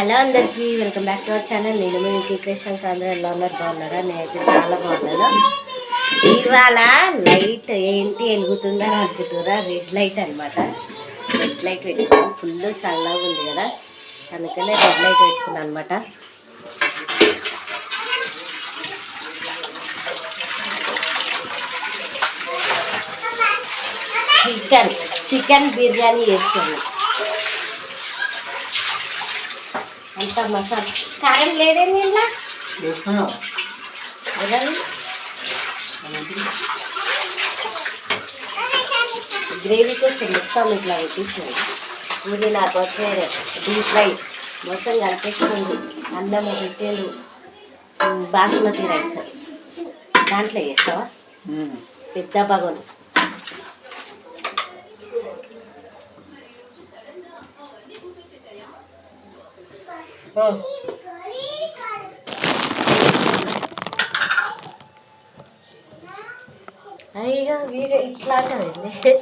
Hello అందరికీ welcome back to our channel. నేను మీ ఇంటి అందరూ ఎలా ఉన్నారు? బాగున్నారా? నేనైతే చాలా బాగున్నాను. ఇవాళ లైట్ ఏంటి వెలుగుతుందని అనుకుంటున్నారా? రెడ్ లైట్ అనమాట రెడ్ లైట్ పెట్టుకున్నాను ఫుల్ సల్లగా ఉంది కదా. అందుకనే రెడ్ లైట్ పెట్టుకున్నాను అనమాట చికెన్ చికెన్ బిర్యానీ చేస్తున్నాను అంత మసాలా. కారం ఇంట్లో ఎవరు? గ్రేవీ కోసం మొత్తం ఇట్లా పెట్టించింది ఇది నాకు వచ్చే డీప్ ఫ్రై. మొత్తం కలిపేసుకుంది. అన్నం పెట్టేది బాస్మతి రైస్. దాంట్లో వేస్తావా? పెద్ద బగోని. అయ్యో వీడియో ఇట్లా అంటావండి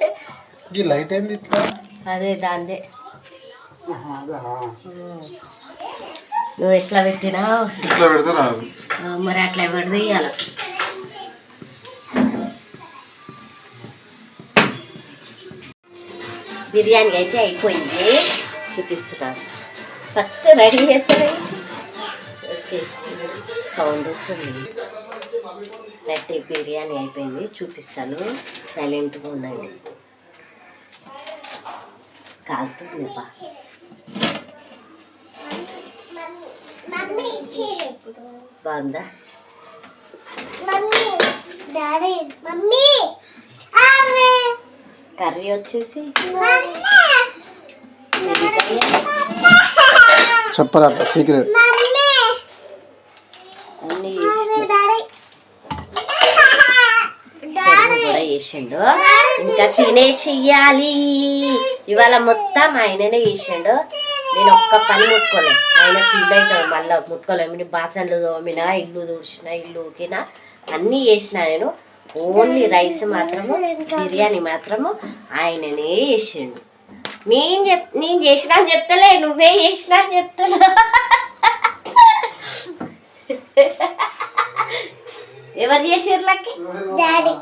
ఈ లైట్ ఏంది ఇట్లా? అదే దాందే. నువ్వు ఎట్లా పెట్టినా ఇట్లా పెడితే రాదు. మరి అట్లా ఎవరు తీయాలి? బిర్యానీ అయితే అయిపోయింది. చూపిస్తున్నాను ఫస్ట్ రెడీ చేస్తాను ఓకే. సౌండ్ వస్తుంది. రెడ్డి బిర్యానీ అయిపోయింది. చూపిస్తాను. సైలెంట్గా ఉండండి. కాలుతుంది బా బాగుందా? డాడీ మమ్మీ అరే. కర్రీ వచ్చేసి? చెప్పరా సీక్రెట్ చేసిండు. ఇంకా తినేసి ఇయ్యాలి ఇవాళ మొత్తం ఆయననే చేసిండు. నేను ఒక్క పని ముట్టుకోలే. ఆయన ఫీల్ అవుతాడు మళ్ళీ ముట్టుకోలే. నేను బాసన్లు తోమిన ఇల్లు తుడిచిన ఇల్లు ఊకిన అన్నీ చేసిన నేను. ఓన్లీ రైస్ మాత్రము బిర్యానీ మాత్రము ఆయననే చేసిండు. నేను చెప్ నేను చేసిన అని చెప్తలే నువ్వే చేసిన అని చెప్తున్నా. ఎవరు చేసారు లక్కి? డాడీ